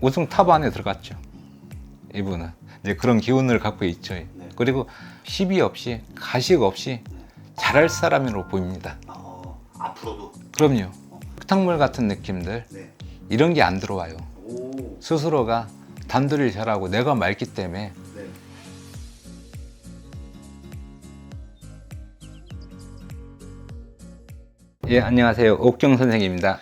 우승 탑 안에 들어갔죠. 이분은 이제 그런 기운을 갖고 있죠. 그리고 시비 없이 가식 없이 잘할 사람으로 보입니다. 어, 앞으로도. 그럼요. 흙탕물 같은 느낌들 네. 이런 게 안 들어와요. 오. 스스로가 단들을 잘하고 내가 맑기 때문에 네. 예 안녕하세요 옥경 선생입니다.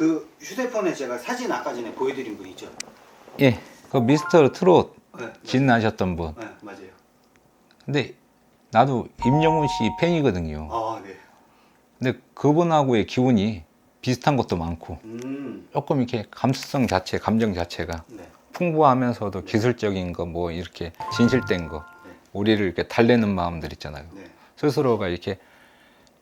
그 휴대폰에 제가 사진 아까 전에 보여드린 분 있죠? 예, 그 미스터 트롯 네. 진나셨던 분. 네, 맞아요. 근데 나도 임영웅 씨 팬이거든요. 아, 네. 근데 그분하고의 기운이 비슷한 것도 많고 음. 조금 이렇게 감수성 자체, 감정 자체가 네. 풍부하면서도 기술적인 거 뭐 이렇게 진실된 거 네. 우리를 이렇게 달래는 마음들 있잖아요. 네. 스스로가 이렇게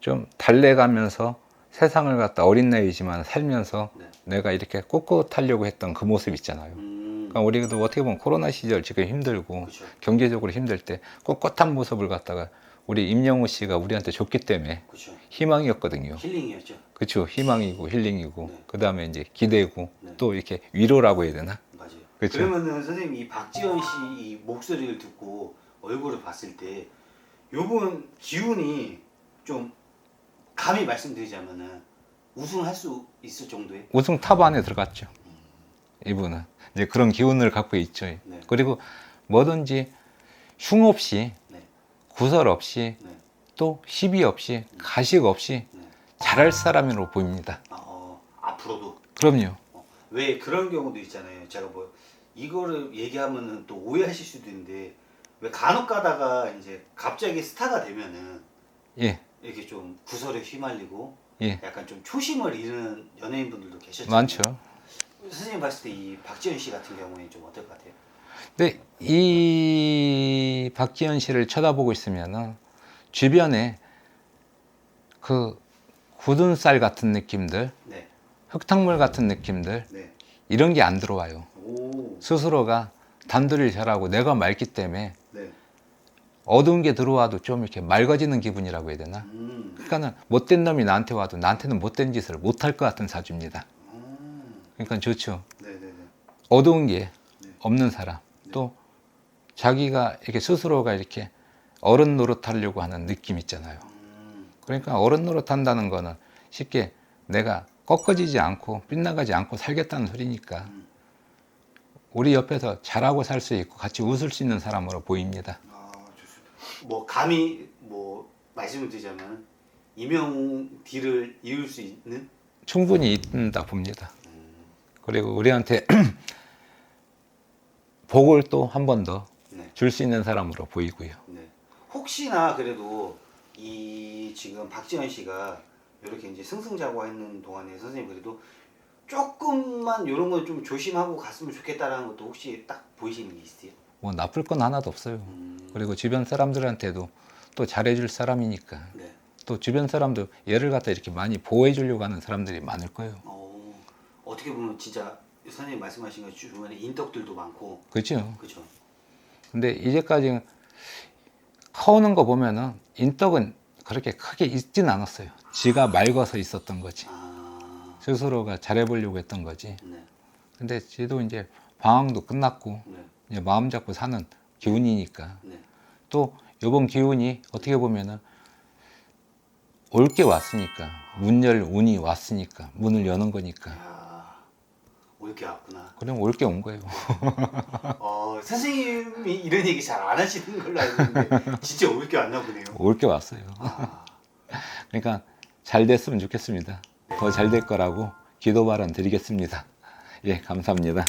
좀 달래가면서 세상을 갖다 어린 나이지만 살면서 네. 내가 이렇게 꿋꿋하려고 했던 그 모습 있잖아요. 음. 그러니까 우리도 어떻게 보면 코로나 시절 지금 힘들고 그렇죠. 경제적으로 힘들 때 꼿꼿한 모습을 갖다가 우리 임영우 씨가 우리한테 줬기 때문에 그렇죠. 희망이었거든요. 힐링이었죠. 그렇죠. 희망이고 힐링이고 네. 그 다음에 이제 기대고 네. 또 이렇게 위로라고 해야 되나? 맞아요. 그쵸. 그러면은 선생님 이 박지현 씨이 목소리를 듣고 얼굴을 봤을 때 요번 기운이 좀 감히 말씀드리자면은 우승할 수 있을 정도의 우승 탑 안에 들어갔죠. 이분은 이제 그런 기운을 갖고 있죠. 네. 그리고 뭐든지 흉 없이 네. 구설 없이 네. 또 시비 없이 가식 없이 네. 잘할 사람으로 보입니다. 아, 어, 앞으로도 그럼요. 어, 왜 그런 경우도 있잖아요. 제가 뭐 이거를 얘기하면은 또 오해하실 수도 있는데 왜 간혹 가다가 이제 갑자기 스타가 되면은 예, 이렇게 좀 구설에 휘말리고 예, 약간 좀 초심을 잃는 연예인분들도 계셨잖아요. 많죠. 선생님 봤을 때 이 박지현 씨 같은 경우에 좀 어떨 것 같아요? 근데 이 박지현 씨를 쳐다보고 있으면은 주변에 그 굳은 쌀 같은 느낌들, 네, 흙탕물 같은 느낌들 네. 이런 게 안 들어와요. 오, 스스로가 단들을 잘하고 내가 맑기 때문에 네. 어두운 게 들어와도 좀 이렇게 맑아지는 기분이라고 해야 되나? 음, 그러니까는 못된 놈이 나한테 와도 나한테는 못된 짓을 못할 것 같은 사주입니다. 음, 그러니까 좋죠. 네, 네, 네. 어두운 게 네. 없는 사람 또 자기가 이렇게 스스로가 이렇게 어른 노릇하려고 하는 느낌 있잖아요. 음, 그러니까 어른 노릇한다는 거는 쉽게 내가 꺾어지지 않고 빗나가지 않고 살겠다는 소리니까 음. 우리 옆에서 잘하고 살 수 있고 같이 웃을 수 있는 사람으로 보입니다. 뭐 감히 뭐 말씀을 드리자면 이명웅 뒤를 이을 수 있는 충분히 있다 봅니다. 음, 그리고 우리한테 복을 또 한 번더줄 네, 수 있는 사람으로 보이고요. 네. 혹시나 그래도 이 지금 박지현 씨가 이렇게 이제 승승자고하는 동안에 선생님 그래도 조금만 이런 건 좀 조심하고 갔으면 좋겠다라는 것도 혹시 딱 보이시는 게 있으세요? 뭐 나쁠 건 하나도 없어요. 음, 그리고 주변 사람들한테도 또 잘해줄 사람이니까 네. 또 주변 사람도 얘를 갖다 이렇게 많이 보호해 주려고 하는 사람들이 많을 거예요. 어, 어떻게 보면 진짜 선생님 말씀하신 것 주변에 인덕들도 많고 그죠? 그렇죠. 근데 이제까지 커오는 거 보면은 인덕은 그렇게 크게 있진 않았어요. 지가 맑아서 있었던 거지. 아, 스스로가 잘해보려고 했던 거지. 네, 근데 지도 이제 방황도 끝났고 네, 마음 잡고 사는 기운이니까 네. 또 이번 기운이 어떻게 보면은 올 게 왔으니까 문 열 운이 왔으니까 문을 여는 거니까 야, 올게 왔구나. 그럼 올게 온 거예요. 어, 선생님이 이런 얘기 잘 안 하시는 걸로 알고 있는데 진짜 올 게 왔나 보네요. 올 게 왔어요. 아, 그러니까 잘 됐으면 좋겠습니다. 더 잘 될 거라고 기도 발언 드리겠습니다. 예, 감사합니다.